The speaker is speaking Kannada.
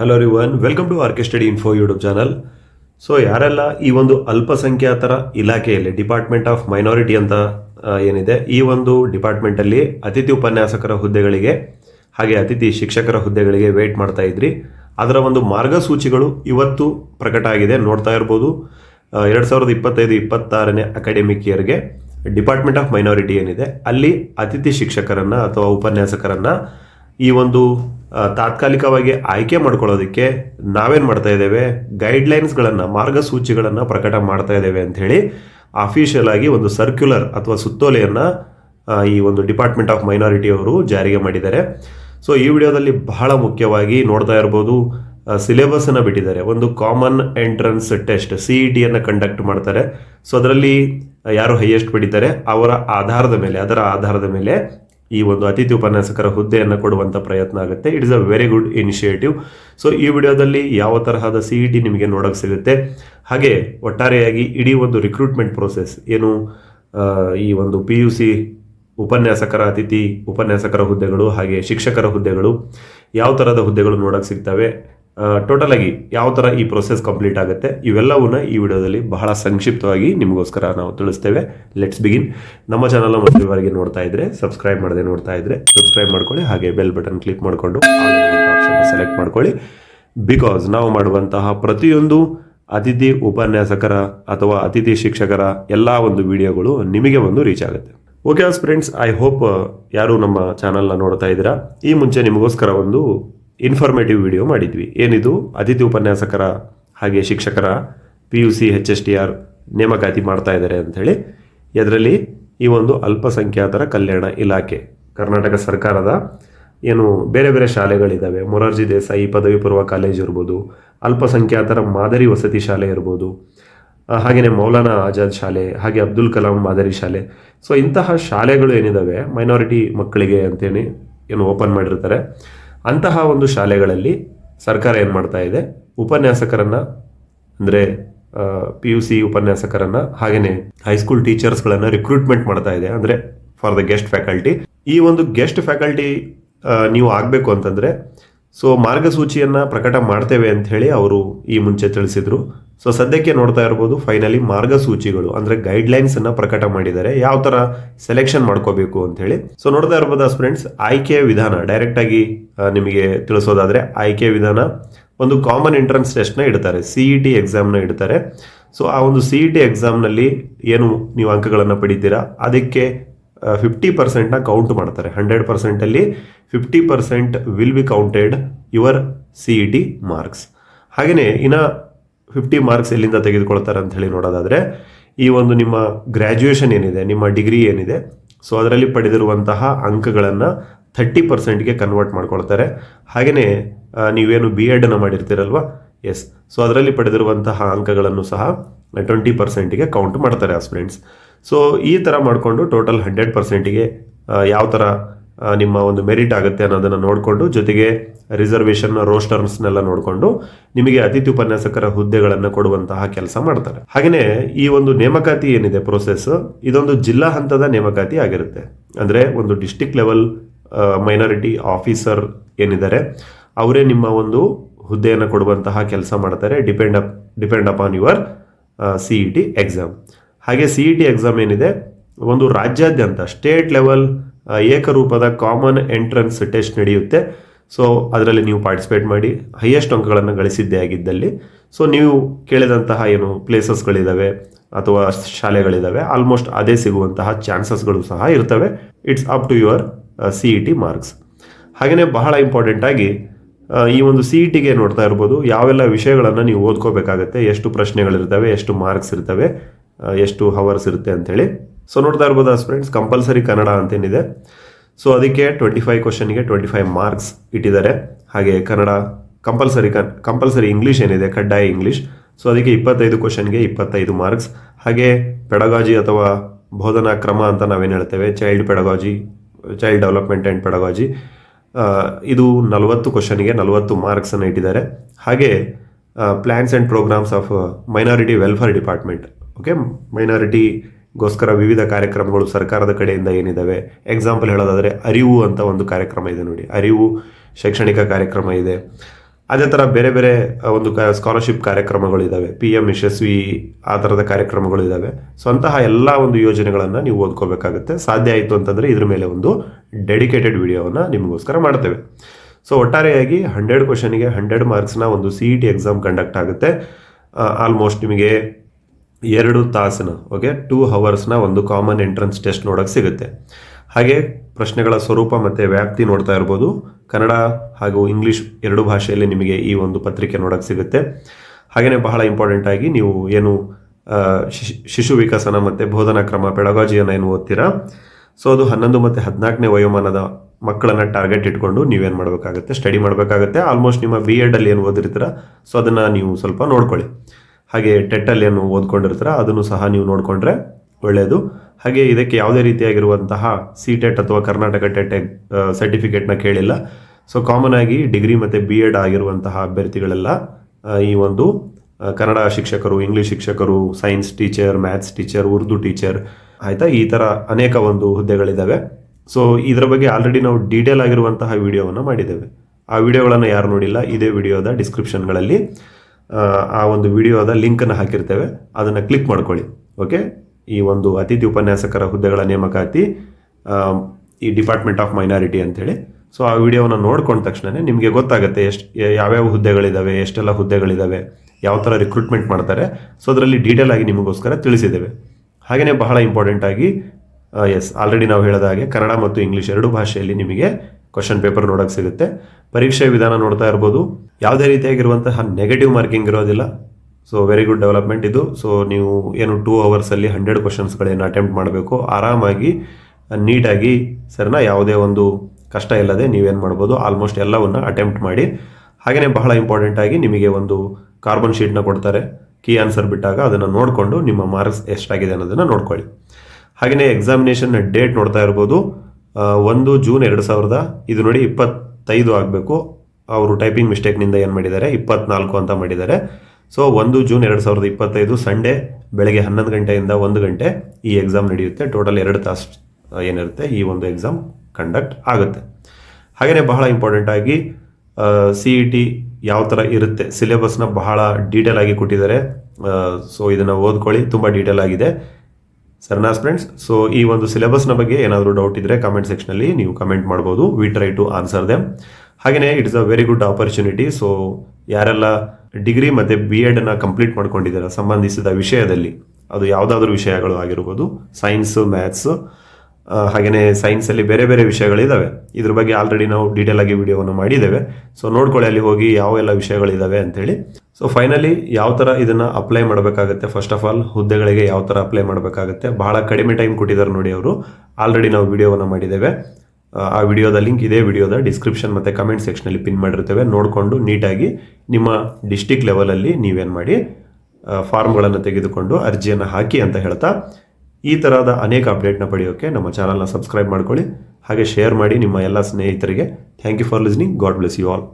ಹಲೋ ರಿ one welcome to RK study info YouTube channel so ಯಾರೆಲ್ಲ ಈ ಒಂದು ಅಲ್ಪಸಂಖ್ಯಾತರ ಇಲಾಖೆಯಲ್ಲಿ ಡಿಪಾರ್ಟ್ಮೆಂಟ್ ಆಫ್ ಮೈನಾರಿಟಿ ಅಂತ ಏನಿದೆ, ಈ ಒಂದು ಡಿಪಾರ್ಟ್ಮೆಂಟಲ್ಲಿ ಅತಿಥಿ ಉಪನ್ಯಾಸಕರ ಹುದ್ದೆಗಳಿಗೆ, ಹಾಗೆ ಅತಿಥಿ ಶಿಕ್ಷಕರ ಹುದ್ದೆಗಳಿಗೆ ವೇಟ್ ಮಾಡ್ತಾ ಇದ್ರಿ. ಅದರ ಒಂದು ಮಾರ್ಗಸೂಚಿಗಳು ಇವತ್ತು ಪ್ರಕಟ ಆಗಿದೆ, ನೋಡ್ತಾ ಇರ್ಬೋದು. ಎರಡು ಸಾವಿರದ ಇಪ್ಪತ್ತೈದು, ಇಪ್ಪತ್ತಾರನೇ ಅಕಾಡೆಮಿಕ್ ಇಯರ್ಗೆ ಡಿಪಾರ್ಟ್ಮೆಂಟ್ ಆಫ್ ಮೈನಾರಿಟಿ ಏನಿದೆ, ಅಲ್ಲಿ ಅತಿಥಿ ಶಿಕ್ಷಕರನ್ನ ಅಥವಾ ಉಪನ್ಯಾಸಕರನ್ನ ಈ ಒಂದು ತಾತ್ಕಾಲಿಕವಾಗಿ ಆಯ್ಕೆ ಮಾಡ್ಕೊಳ್ಳೋದಕ್ಕೆ ನಾವೇನು ಮಾಡ್ತಾ ಇದ್ದೇವೆ? ಗೈಡ್ಲೈನ್ಸ್ಗಳನ್ನು, ಮಾರ್ಗಸೂಚಿಗಳನ್ನು ಪ್ರಕಟ ಮಾಡ್ತಾ ಇದ್ದೇವೆ ಅಂತ ಹೇಳಿ ಅಫಿಷಿಯಲ್ ಆಗಿ ಒಂದು ಸರ್ಕ್ಯುಲರ್ ಅಥವಾ ಸುತ್ತೋಲೆಯನ್ನು ಈ ಒಂದು ಡಿಪಾರ್ಟ್ಮೆಂಟ್ ಆಫ್ ಮೈನಾರಿಟಿ ಅವರು ಜಾರಿಗೆ ಮಾಡಿದ್ದಾರೆ. ಸೊ ಈ ವಿಡಿಯೋದಲ್ಲಿ ಬಹಳ ಮುಖ್ಯವಾಗಿ ನೋಡ್ತಾ ಇರ್ಬೋದು ಸಿಲೆಬಸ್ ಅನ್ನ ಬಿಟ್ಟಿದ್ದಾರೆ. ಒಂದು common entrance test C E ಟಿಯನ್ನು conduct ಮಾಡ್ತಾರೆ. ಸೊ ಅದರಲ್ಲಿ ಯಾರು ಹೈಯೆಸ್ಟ್ ಪಡಿತಾರೆ? ಅವರ ಆಧಾರದ ಮೇಲೆ, ಅದರ ಆಧಾರದ ಮೇಲೆ ಈ ಒಂದು ಅತಿಥಿ ಉಪನ್ಯಾಸಕರ ಹುದ್ದೆಯನ್ನು ಕೊಡುವಂಥ ಪ್ರಯತ್ನ ಆಗುತ್ತೆ. It is a very good initiative so ಈ ವಿಡಿಯೋದಲ್ಲಿ ಯಾವ ತರಹದ ಸಿ ಇ ಟಿ ನಿಮಗೆ ನೋಡೋಕೆ ಸಿಗುತ್ತೆ? ಹಾಗೆ ಒಟ್ಟಾರೆಯಾಗಿ ಇಡೀ ಒಂದು ರಿಕ್ರೂಟ್ಮೆಂಟ್ ಪ್ರೋಸೆಸ್ ಏನು ಈ ಒಂದು ಪಿ ಯು ಸಿ ಉಪನ್ಯಾಸಕರ ಅತಿಥಿ, ಉಪನ್ಯಾಸಕರ ಹುದ್ದೆಗಳು, ಹಾಗೆ ಶಿಕ್ಷಕರ ಹುದ್ದೆಗಳು, ಯಾವ ಥರದ ಹುದ್ದೆಗಳು ನೋಡೋಕೆ ಸಿಗ್ತವೆ? ಟೋಟಲ್ ಆಗಿ ಯಾವ ಥರ ಈ ಪ್ರೊಸೆಸ್ ಕಂಪ್ಲೀಟ್ ಆಗುತ್ತೆ, ಇವೆಲ್ಲವನ್ನ ಈ ವಿಡಿಯೋದಲ್ಲಿ ಬಹಳ ಸಂಕ್ಷಿಪ್ತವಾಗಿ ನಿಮಗೋಸ್ಕರ ನಾವು ತಿಳಿಸ್ತೇವೆ. ಲೆಟ್ಸ್ ಬಿಗಿನ್ ನಮ್ಮ ಚಾನಲ್ ಮೊದಲವರೆಗೆ ನೋಡ್ತಾ ಇದ್ರೆ ಸಬ್ಸ್ಕ್ರೈಬ್ ಮಾಡದೆ ನೋಡ್ತಾ ಇದ್ರೆ ಸಬ್ಸ್ಕ್ರೈಬ್ ಮಾಡ್ಕೊಳ್ಳಿ, ಹಾಗೆ ಬೆಲ್ ಬಟನ್ ಕ್ಲಿಕ್ ಮಾಡಿಕೊಂಡು ಆಪ್ಷನ್ ಸೆಲೆಕ್ಟ್ ಮಾಡ್ಕೊಳ್ಳಿ. ಬಿಕಾಸ್ ನಾವು ಮಾಡುವಂತಹ ಪ್ರತಿಯೊಂದು ಅತಿಥಿ ಉಪನ್ಯಾಸಕರ ಅಥವಾ ಅತಿಥಿ ಶಿಕ್ಷಕರ ಎಲ್ಲ ಒಂದು ವಿಡಿಯೋಗಳು ನಿಮಗೆ ಒಂದು ರೀಚ್ ಆಗುತ್ತೆ. ಓಕೆ ಫ್ರೆಂಡ್ಸ್ ಐ ಹೋಪ್ ಯಾರು ನಮ್ಮ ಚಾನಲ್ನ ನೋಡ್ತಾ ಇದ್ದೀರಾ, ಈ ಮುಂಚೆ ನಿಮಗೋಸ್ಕರ ಒಂದು ಇನ್ಫಾರ್ಮೇಟಿವ್ ವಿಡಿಯೋ ಮಾಡಿದ್ವಿ. ಏನಿದು? ಅತಿಥಿ ಉಪನ್ಯಾಸಕರ ಹಾಗೆ ಶಿಕ್ಷಕರ P U C H S T R ನೇಮಕಾತಿ ಮಾಡ್ತಾ ಇದ್ದಾರೆ ಅಂಥೇಳಿ ಇದರಲ್ಲಿ ಈ ಒಂದು ಅಲ್ಪಸಂಖ್ಯಾತರ ಕಲ್ಯಾಣ ಇಲಾಖೆ, ಕರ್ನಾಟಕ ಸರ್ಕಾರದ ಏನು ಬೇರೆ ಬೇರೆ ಶಾಲೆಗಳಿದ್ದಾವೆ ಮೊರಾರ್ಜಿ ದೇಸಾಯಿ ಪದವಿ ಪೂರ್ವ ಕಾಲೇಜ್ ಇರ್ಬೋದು, ಅಲ್ಪಸಂಖ್ಯಾತರ ಮಾದರಿ ವಸತಿ ಶಾಲೆ ಇರ್ಬೋದು ಹಾಗೆಯೇ ಮೌಲಾನಾ ಆಜಾದ್ ಶಾಲೆ, ಹಾಗೆ ಅಬ್ದುಲ್ ಕಲಾಂ ಮಾದರಿ ಶಾಲೆ. ಸೊ ಇಂತಹ ಶಾಲೆಗಳು ಏನಿದಾವೆ? ಮೈನಾರಿಟಿ ಮಕ್ಕಳಿಗೆ ಅಂತೇಳಿ ಏನು ಓಪನ್ ಮಾಡಿರ್ತಾರೆ. ಅಂತಹ ಒಂದು ಶಾಲೆಗಳಲ್ಲಿ ಸರ್ಕಾರ ಏನು ಮಾಡ್ತಾ ಇದೆ? ಉಪನ್ಯಾಸಕರನ್ನು, ಅಂದರೆ ಪಿ ಯು ಸಿ ಉಪನ್ಯಾಸಕರನ್ನು ಹಾಗೆಯೇ ಹೈಸ್ಕೂಲ್ ಟೀಚರ್ಸ್ಗಳನ್ನು ರಿಕ್ರೂಟ್ಮೆಂಟ್ ಮಾಡ್ತಾ ಇದೆ. ಅಂದರೆ ಫಾರ್ ದ ಗೆಸ್ಟ್ ಫ್ಯಾಕಲ್ಟಿ ಈ ಒಂದು ಗೆಸ್ಟ್ ಫ್ಯಾಕಲ್ಟಿ ನೀವು ಆಗಬೇಕು ಅಂತಂದರೆ ಸೊ ಮಾರ್ಗಸೂಚಿಯನ್ನು ಪ್ರಕಟ ಮಾಡ್ತೇವೆ ಅಂತ ಹೇಳಿ ಅವರು ಈ ಮುಂಚೆ ತಿಳಿಸಿದರು. ಸೊ ಸದ್ಯಕ್ಕೆ ನೋಡ್ತಾ ಇರ್ಬೋದು ಫೈನಲಿ ಮಾರ್ಗಸೂಚಿಗಳು, ಅಂದರೆ ಗೈಡ್ಲೈನ್ಸನ್ನು ಪ್ರಕಟ ಮಾಡಿದ್ದಾರೆ. ಯಾವ ಥರ ಸೆಲೆಕ್ಷನ್ ಮಾಡ್ಕೋಬೇಕು ಅಂತ ಹೇಳಿ. ಸೊ ನೋಡ್ತಾ ಇರ್ಬೋದು ಫ್ರೆಂಡ್ಸ್ ಆಯ್ಕೆ ವಿಧಾನ ಡೈರೆಕ್ಟಾಗಿ ನಿಮಗೆ ತಿಳಿಸೋದಾದರೆ ಆಯ್ಕೆ ವಿಧಾನ. ಒಂದು ಕಾಮನ್ ಎಂಟ್ರೆನ್ಸ್ ಟೆಸ್ಟ್ನ ಇಡ್ತಾರೆ ಸಿ ಇ ಟಿ ಎಕ್ಸಾಮ್ನ ಇಡ್ತಾರೆ. ಸೊ ಆ ಒಂದು ಸಿ ಇ ಟಿ ಎಕ್ಸಾಮ್ನಲ್ಲಿ ಏನು ನೀವು ಅಂಕಗಳನ್ನು ಪಡಿತೀರಾ, ಅದಕ್ಕೆ ಫಿಫ್ಟಿ ಪರ್ಸೆಂಟ್ನ ಕೌಂಟ್ ಮಾಡ್ತಾರೆ. Hundred ಪರ್ಸೆಂಟಲ್ಲಿ fifty percent will be counted your C E T marks ಹಾಗೆಯೇ ಇನ್ನು ಫಿಫ್ಟಿ ಮಾರ್ಕ್ಸ್ ಎಲ್ಲಿಂದ ತೆಗೆದುಕೊಳ್ತಾರೆ ಅಂತ ಹೇಳಿ ನೋಡೋದಾದರೆ, ಈ ಒಂದು ನಿಮ್ಮ ಗ್ರ್ಯಾಜುಯೇಷನ್ ಏನಿದೆ, ನಿಮ್ಮ ಡಿಗ್ರಿ ಏನಿದೆ ಸೊ ಅದರಲ್ಲಿ ಪಡೆದಿರುವಂತಹ ಅಂಕಗಳನ್ನು ಥರ್ಟಿ ಪರ್ಸೆಂಟ್ಗೆ ಕನ್ವರ್ಟ್ ಮಾಡ್ಕೊಳ್ತಾರೆ. ಹಾಗೆಯೇ ನೀವೇನು ಬಿ ಎಡನ್ನು ಮಾಡಿರ್ತೀರಲ್ವ? ಎಸ್ ಸೊ ಅದರಲ್ಲಿ ಪಡೆದಿರುವಂತಹ ಅಂಕಗಳನ್ನು ಸಹ ಟ್ವೆಂಟಿ ಪರ್ಸೆಂಟಿಗೆ ಕೌಂಟ್ ಮಾಡ್ತಾರೆ ಆ ಸ್ಟೂಡೆಂಟ್ಸ್ ಸೊ ಈ ಥರ ಮಾಡಿಕೊಂಡು ಟೋಟಲ್ ಹಂಡ್ರೆಡ್ ಪರ್ಸೆಂಟಿಗೆ ಯಾವ ಥರ ನಿಮ್ಮ ಒಂದು ಮೆರಿಟ್ ಆಗುತ್ತೆ ಅನ್ನೋದನ್ನು ನೋಡಿಕೊಂಡು, ಜೊತೆಗೆ ರಿಸರ್ವೇಷನ್ ರೋಸ್ಟರ್ಸ್ನೆಲ್ಲ ನೋಡಿಕೊಂಡು ನಿಮಗೆ ಅತಿಥಿ ಉಪನ್ಯಾಸಕರ ಹುದ್ದೆಗಳನ್ನು ಕೊಡುವಂತಹ ಕೆಲಸ ಮಾಡ್ತಾರೆ. ಹಾಗೆಯೇ ಈ ಒಂದು ನೇಮಕಾತಿ ಏನಿದೆ ಪ್ರೋಸೆಸ್ ಇದೊಂದು ಜಿಲ್ಲಾ ಹಂತದ ನೇಮಕಾತಿ ಆಗಿರುತ್ತೆ. ಅಂದರೆ ಒಂದು ಡಿಸ್ಟಿಕ್ ಲೆವೆಲ್ ಮೈನಾರಿಟಿ ಆಫೀಸರ್ ಏನಿದ್ದಾರೆ, ಅವರೇ ನಿಮ್ಮ ಒಂದು ಹುದ್ದೆಯನ್ನು ಕೊಡುವಂತಹ ಕೆಲಸ ಮಾಡ್ತಾರೆ depend up depend upon your C E T exam ಹಾಗೆ ಸಿ ಇ ಟಿ ಎಕ್ಸಾಮ್ ಏನಿದೆ, ಒಂದು ರಾಜ್ಯಾದ್ಯಂತ ಸ್ಟೇಟ್ ಲೆವೆಲ್ ಏಕರೂಪದ ಕಾಮನ್ ಎಂಟ್ರೆನ್ಸ್ ಟೆಸ್ಟ್ ನಡೆಯುತ್ತೆ. ಸೊ ಅದರಲ್ಲಿ ನೀವು ಪಾರ್ಟಿಸಿಪೇಟ್ ಮಾಡಿ ಹೈಯೆಸ್ಟ್ ಅಂಕಗಳನ್ನು ಗಳಿಸಿದ್ದೇ ಆಗಿದ್ದಲ್ಲಿ. ಸೊ ನೀವು ಕೇಳಿದಂತಹ ಏನು ಪ್ಲೇಸಸ್ಗಳಿದ್ದಾವೆ ಅಥವಾ ಶಾಲೆಗಳಿದ್ದಾವೆ ಆಲ್ಮೋಸ್ಟ್ ಅದೇ ಸಿಗುವಂತಹ ಚಾನ್ಸಸ್ಗಳು ಸಹ ಇರ್ತವೆ. It's up to your C E T marks ಹಾಗೆಯೇ ಬಹಳ ಇಂಪಾರ್ಟೆಂಟ್ ಆಗಿ ಈ ಒಂದು ಸಿ ಇ ಟಿಗೆ ನೋಡ್ತಾ ಇರ್ಬೋದು, ಯಾವೆಲ್ಲ ವಿಷಯಗಳನ್ನು ನೀವು ಓದ್ಕೋಬೇಕಾಗತ್ತೆ, ಎಷ್ಟು ಪ್ರಶ್ನೆಗಳಿರ್ತವೆ, ಎಷ್ಟು ಮಾರ್ಕ್ಸ್ ಇರ್ತವೆ. ಎಷ್ಟು ಹವರ್ಸ್ ಇರುತ್ತೆ ಅಂತೇಳಿ. ಸೊ ನೋಡ್ತಾ ಇರ್ಬೋದು ಫ್ರೆಂಡ್ಸ್ ಕಂಪಲ್ಸರಿ ಕನ್ನಡ ಅಂತೇನಿದೆ. ಸೊ ಅದಕ್ಕೆ ಟ್ವೆಂಟಿ ಫೈವ್ ಕ್ವಶನ್ಗೆ ಟ್ವೆಂಟಿ ಫೈವ್ ಮಾರ್ಕ್ಸ್ ಇಟ್ಟಿದ್ದಾರೆ. ಹಾಗೆ ಕನ್ನಡ ಕಂಪಲ್ಸರಿ ಕನ್ ಕಂಪಲ್ಸರಿ ಇಂಗ್ಲೀಷ್ ಏನಿದೆ, ಕಡ್ಡಾಯ ಇಂಗ್ಲೀಷ್ ಸೊ ಅದಕ್ಕೆ ಇಪ್ಪತ್ತೈದು ಕ್ವಶನ್ಗೆ ಇಪ್ಪತ್ತೈದು ಮಾರ್ಕ್ಸ್ ಹಾಗೆ ಪೆಡಗಾಜಿ ಅಥವಾ ಬೋಧನಾ ಕ್ರಮ ಅಂತ ನಾವೇನು ಹೇಳ್ತೇವೆ child pedagogy child development and pedagogy ಇದು ನಲವತ್ತು ಕ್ವಶನ್ಗೆ ನಲವತ್ತು ಮಾರ್ಕ್ಸನ್ನು ಇಟ್ಟಿದ್ದಾರೆ. ಹಾಗೆ plans and programs of minority welfare department okay ಮೈನಾರಿಟಿಗೋಸ್ಕರ ವಿವಿಧ ಕಾರ್ಯಕ್ರಮಗಳು ಸರ್ಕಾರದ ಕಡೆಯಿಂದ ಏನಿದ್ದಾವೆ ಎಕ್ಸಾಂಪಲ್ ಹೇಳೋದಾದರೆ ಅರಿವು ಅಂತ ಒಂದು ಕಾರ್ಯಕ್ರಮ ಇದೆ ನೋಡಿ. ಅರಿವು ಶೈಕ್ಷಣಿಕ ಕಾರ್ಯಕ್ರಮ ಇದೆ. ಅದೇ ಥರ ಬೇರೆ ಬೇರೆ ಒಂದು ಸ್ಕಾಲರ್ಶಿಪ್ ಕಾರ್ಯಕ್ರಮಗಳು ಇದ್ದಾವೆ ಪಿ ಎಂ ಯಶಸ್ವಿ ಆ ಥರದ ಕಾರ್ಯಕ್ರಮಗಳು ಇದ್ದಾವೆ ಸೊ ಅಂತಹ ಎಲ್ಲ ಒಂದು ಯೋಜನೆಗಳನ್ನು ನೀವು ಓದ್ಕೋಬೇಕಾಗುತ್ತೆ. ಸಾಧ್ಯ ಆಯಿತು ಅಂತಂದರೆ ಇದ್ರ ಮೇಲೆ ಒಂದು ಡೆಡಿಕೇಟೆಡ್ ವಿಡಿಯೋವನ್ನು ನಿಮಗೋಸ್ಕರ ಮಾಡ್ತೇವೆ. ಸೊ ಒಟ್ಟಾರೆಯಾಗಿ ಹಂಡ್ರೆಡ್ ಕ್ವಶನಿಗೆ ಹಂಡ್ರೆಡ್ ಮಾರ್ಕ್ಸ್ನ ಒಂದು C E T exam conduct ಆಗುತ್ತೆ. ಆಲ್ಮೋಸ್ಟ್ ನಿಮಗೆ ಎರಡು ತಾಸಿನ ಓಕೆ ಟೂ ಹವರ್ಸ್ನ ಒಂದು ಕಾಮನ್ ಎಂಟ್ರೆನ್ಸ್ ಟೆಸ್ಟ್ ನೋಡೋಕೆ ಸಿಗುತ್ತೆ. ಹಾಗೆ ಪ್ರಶ್ನೆಗಳ ಸ್ವರೂಪ ಮತ್ತು ವ್ಯಾಪ್ತಿ ನೋಡ್ತಾ ಇರ್ಬೋದು. ಕನ್ನಡ ಹಾಗೂ ಇಂಗ್ಲೀಷ್ ಎರಡು ಭಾಷೆಯಲ್ಲಿ ನಿಮಗೆ ಈ ಒಂದು ಪತ್ರಿಕೆ ನೋಡೋಕೆ ಸಿಗುತ್ತೆ. ಹಾಗೆಯೇ ಬಹಳ ಇಂಪಾರ್ಟೆಂಟ್ ಆಗಿ ನೀವು ಏನು ಶಿಶು- ವಿಕಸನ ಮತ್ತು ಬೋಧನಾ ಕ್ರಮ ಪೆಡಗಾಜಿಯನ್ನು ಏನು ಓದ್ತೀರಾ? ಸೊ ಅದು ಹನ್ನೊಂದು ಮತ್ತು ಹದಿನಾಲ್ಕನೇ ವಯೋಮಾನದ ಮಕ್ಕಳನ್ನು ಟಾರ್ಗೆಟ್ ಇಟ್ಕೊಂಡು ನೀವೇನು ಮಾಡಬೇಕಾಗುತ್ತೆ? ಸ್ಟಡಿ ಮಾಡಬೇಕಾಗುತ್ತೆ. ಆಲ್ಮೋಸ್ಟ್ ನಿಮ್ಮ ಬಿ ಎಡಲ್ಲಿ ಏನು ಓದಿರ್ತೀರ? ಸೊ ಅದನ್ನು ನೀವು ಸ್ವಲ್ಪ ನೋಡ್ಕೊಳ್ಳಿ. ಹಾಗೆ ಟೆಟ್ಟಲ್ಲಿ ಏನು ಓದ್ಕೊಂಡಿರ್ತೀರ, ಅದನ್ನು ಸಹ ನೀವು ನೋಡಿಕೊಂಡ್ರೆ ಒಳ್ಳೆಯದು ಹಾಗೆ ಇದಕ್ಕೆ ಯಾವುದೇ ರೀತಿಯಾಗಿರುವಂತಹ ಸಿ ಟೆಟ್ ಅಥವಾ ಕರ್ನಾಟಕ ಟೆಟ್ ಸರ್ಟಿಫಿಕೇಟ್ನ ಕೇಳಿಲ್ಲ. ಸೊ ಕಾಮನ್ ಆಗಿ ಡಿಗ್ರಿ ಮತ್ತು ಬಿ ಎಡ್ ಆಗಿರುವಂತಹ ಅಭ್ಯರ್ಥಿಗಳೆಲ್ಲ ಈ ಒಂದು ಕನ್ನಡ ಶಿಕ್ಷಕರು ಇಂಗ್ಲೀಷ್ ಶಿಕ್ಷಕರು science teacher maths teacher Urdu teacher ಆಯಿತಾ? ಈ ಥರ ಅನೇಕ ಒಂದು ಹುದ್ದೆಗಳಿದ್ದಾವೆ ಸೊ ಇದರ ಬಗ್ಗೆ ಆಲ್ರೆಡಿ ನಾವು ಡೀಟೇಲ್ ಆಗಿರುವಂತಹ ವಿಡಿಯೋವನ್ನು ಮಾಡಿದ್ದೇವೆ. ಆ ವಿಡಿಯೋಗಳನ್ನು ಯಾರು ನೋಡಿಲ್ಲ, ಇದೇ ವಿಡಿಯೋದ ಡಿಸ್ಕ್ರಿಪ್ಷನ್ಗಳಲ್ಲಿ ಆ, ಒಂದು ವಿಡಿಯೋದ ಲಿಂಕನ್ನು ಹಾಕಿರ್ತೇವೆ. ಅದನ್ನು ಕ್ಲಿಕ್ ಮಾಡ್ಕೊಳ್ಳಿ. ಓಕೆ? ಈ ಒಂದು ಅತಿಥಿ ಉಪನ್ಯಾಸಕರ ಹುದ್ದೆಗಳ ನೇಮಕಾತಿ ಈ ಡಿಪಾರ್ಟ್ಮೆಂಟ್ ಆಫ್ ಮೈನಾರಿಟಿ ಅಂತೇಳಿ ಸೊ ಆ ವಿಡಿಯೋವನ್ನು ನೋಡ್ಕೊಂಡ ತಕ್ಷಣವೇ ನಿಮಗೆ ಗೊತ್ತಾಗುತ್ತೆ ಎಷ್ಟು ಯಾವ್ಯಾವ ಹುದ್ದೆಗಳಿದ್ದಾವೆ ಎಷ್ಟೆಲ್ಲ ಹುದ್ದೆಗಳಿದ್ದಾವೆ ಯಾವ ಥರ ರಿಕ್ರೂಟ್ಮೆಂಟ್ ಮಾಡ್ತಾರೆ. ಸೊ ಅದರಲ್ಲಿ ಡೀಟೇಲ್ ಆಗಿ ನಿಮಗೋಸ್ಕರ ತಿಳಿಸಿದ್ದೇವೆ. ಹಾಗೆಯೇ ಬಹಳ ಇಂಪಾರ್ಟೆಂಟ್ ಆಗಿ ಎಸ್ ಆಲ್ರೆಡಿ ನಾವು ಹೇಳಿದ ಹಾಗೆ ಕನ್ನಡ ಮತ್ತು ಇಂಗ್ಲೀಷ್ ಎರಡೂ ಭಾಷೆಯಲ್ಲಿ ನಿಮಗೆ ಕ್ವಶನ್ ಪೇಪರ್ ನೋಡಕ್ಕೆ ಸಿಗುತ್ತೆ. ಪರೀಕ್ಷೆ ವಿಧಾನ ನೋಡ್ತಾ ಇರ್ಬೋದು. ಯಾವುದೇ ರೀತಿಯಾಗಿರುವಂತಹ ನೆಗೆಟಿವ್ ಮಾರ್ಕಿಂಗ್ ಇರೋದಿಲ್ಲ. ಸೊ ವೆರಿ ಗುಡ್ ಡೆವಲಪ್ಮೆಂಟ್ ಇದು. ಸೊ ನೀವು ಏನು ಟೂ ಅವರ್ಸಲ್ಲಿ ಹಂಡ್ರೆಡ್ ಕ್ವಶನ್ಸ್ಗಳೇನು ಅಟೆಂಪ್ಟ್ ಮಾಡಬೇಕು. ಆರಾಮಾಗಿ, ನೀಟಾಗಿ ಸರ್ನ ಯಾವುದೇ ಒಂದು ಕಷ್ಟ ಇಲ್ಲದೆ ನೀವೇನು ಮಾಡ್ಬೋದು? ಆಲ್ಮೋಸ್ಟ್ ಎಲ್ಲವನ್ನು ಅಟೆಂಪ್ಟ್ ಮಾಡಿ. ಹಾಗೆಯೇ ಬಹಳ ಇಂಪಾರ್ಟೆಂಟ್ ಆಗಿ ನಿಮಗೆ ಒಂದು ಕಾರ್ಬನ್ ಶೀಟ್ನ ಕೊಡ್ತಾರೆ. ಕೀ ಆನ್ಸರ್ ಬಿಟ್ಟಾಗ ಅದನ್ನು ನೋಡಿಕೊಂಡು ನಿಮ್ಮ ಮಾರ್ಕ್ಸ್ ಎಷ್ಟಾಗಿದೆ ಅನ್ನೋದನ್ನು ನೋಡ್ಕೊಳ್ಳಿ. ಹಾಗೆಯೇ ಎಕ್ಸಾಮಿನೇಷನ್ ಡೇಟ್ ನೋಡ್ತಾ ಇರ್ಬೋದು. ಒಂದು ಜೂನ್ ಎರಡು ಸಾವಿರದ, ಇದು ನೋಡಿ ಇಪ್ಪತ್ತೈದು ಆಗಬೇಕು. ಅವರು ಟೈಪಿಂಗ್ ಮಿಸ್ಟೇಕ್ನಿಂದ ಏನು ಮಾಡಿದ್ದಾರೆ? ಇಪ್ಪತ್ನಾಲ್ಕು ಅಂತ ಮಾಡಿದ್ದಾರೆ. ಸೊ ಒಂದು ಜೂನ್ ಎರಡು ಸಾವಿರದ ಇಪ್ಪತ್ತೈದು ಸಂಡೇ ಬೆಳಗ್ಗೆ ಹನ್ನೊಂದು ಗಂಟೆಯಿಂದ ಒಂದು ಗಂಟೆ ಈ ಎಕ್ಸಾಮ್ ನಡೆಯುತ್ತೆ. ಟೋಟಲ್ ಎರಡು ತಾಸು ಏನಿರುತ್ತೆ? ಈ ಒಂದು ಎಕ್ಸಾಮ್ ಕಂಡಕ್ಟ್ ಆಗುತ್ತೆ. ಹಾಗೆಯೇ ಬಹಳ ಇಂಪಾರ್ಟೆಂಟ್ ಆಗಿ ಸಿ ಇ ಟಿ ಯಾವ ಥರ ಇರುತ್ತೆ? ಸಿಲೆಬಸ್ನ ಬಹಳ ಡೀಟೇಲ್ ಆಗಿ ಕೊಟ್ಟಿದ್ದಾರೆ. ಸೊ ಇದನ್ನು ಓದ್ಕೊಳ್ಳಿ. ತುಂಬ ಡೀಟೇಲ್ ಆಗಿದೆ. ಸರ್ನಾಸ್ ಫ್ರೆಂಡ್ಸ್ ಸೊ ಈ ಒಂದು ಸಿಲೆಬಸ್ನ ಬಗ್ಗೆ ಏನಾದರೂ ಡೌಟ್ ಇದ್ದರೆ ಕಮೆಂಟ್ ಸೆಕ್ಷನಲ್ಲಿ ನೀವು ಕಮೆಂಟ್ ಮಾಡ್ಬೋದು. We try to answer them ಹಾಗೆಯೇ it's a very good opportunity so ಯಾರೆಲ್ಲ ಡಿಗ್ರಿ ಮತ್ತು ಬಿ ಎಡನ್ನು ಕಂಪ್ಲೀಟ್ ಮಾಡ್ಕೊಂಡಿದ್ದಾರೆ, ಸಂಬಂಧಿಸಿದ ವಿಷಯದಲ್ಲಿ, ಅದು ಯಾವುದಾದ್ರೂ ವಿಷಯಗಳು ಆಗಿರ್ಬೋದು ಸೈನ್ಸು ಮ್ಯಾಥ್ಸು ಹಾಗೆಯೇ ಸೈನ್ಸಲ್ಲಿ ಬೇರೆ ಬೇರೆ ವಿಷಯಗಳಿದ್ದಾವೆ ಇದ್ರ ಬಗ್ಗೆ ಆಲ್ರೆಡಿ ನಾವು ಡೀಟೇಲ್ ಆಗಿ ವಿಡಿಯೋವನ್ನು ಮಾಡಿದ್ದೇವೆ. ಸೊ ನೋಡ್ಕೊಳ್ಳಿ ಅಲ್ಲಿ ಹೋಗಿ ಯಾವೆಲ್ಲ ವಿಷಯಗಳಿದ್ದಾವೆ ಅಂತೇಳಿ. ಸೊ ಫೈನಲಿ ಯಾವ ಥರ ಇದನ್ನು ಅಪ್ಲೈ ಮಾಡಬೇಕಾಗುತ್ತೆ? ಫಸ್ಟ್ ಆಫ್ ಆಲ್ ಹುದ್ದೆಗಳಿಗೆ ಯಾವ ಥರ ಅಪ್ಲೈ ಮಾಡಬೇಕಾಗುತ್ತೆ? ಬಹಳ ಕಡಿಮೆ ಟೈಮ್ ಕೊಟ್ಟಿದ್ದಾರೆ ನೋಡಿ ಅವರು. ಆಲ್ರೆಡಿ ನಾವು ವಿಡಿಯೋವನ್ನು ಮಾಡಿದ್ದೇವೆ. ಆ, ಆ ವಿಡಿಯೋದ ಲಿಂಕ್ ಇದೇ ವಿಡಿಯೋದ ಡಿಸ್ಕ್ರಿಪ್ಷನ್ ಮತ್ತು ಕಮೆಂಟ್ ಸೆಕ್ಷನಲ್ಲಿ ಪಿನ್ ಮಾಡಿರ್ತೇವೆ. ನೋಡಿಕೊಂಡು ನೀಟಾಗಿ ನಿಮ್ಮ ಡಿಸ್ಟಿಕ್ ಲೆವೆಲಲ್ಲಿ ನೀವೇನು ಮಾಡಿ ಫಾರ್ಮ್ಗಳನ್ನು ತೆಗೆದುಕೊಂಡು ಅರ್ಜಿಯನ್ನು ಹಾಕಿ ಅಂತ ಹೇಳ್ತಾ ಈ ಥರದ ಅನೇಕ ಅಪ್ಡೇಟ್ನ ಪಡೆಯೋಕ್ಕೆ ನಮ್ಮ ಚಾನಲ್ನ ಸಬ್ಸ್ಕ್ರೈಬ್ ಮಾಡ್ಕೊಳ್ಳಿ. ಹಾಗೆ ಶೇರ್ ಮಾಡಿ ನಿಮ್ಮ ಎಲ್ಲ ಸ್ನೇಹಿತರಿಗೆ. Thank you for listening. God bless you all.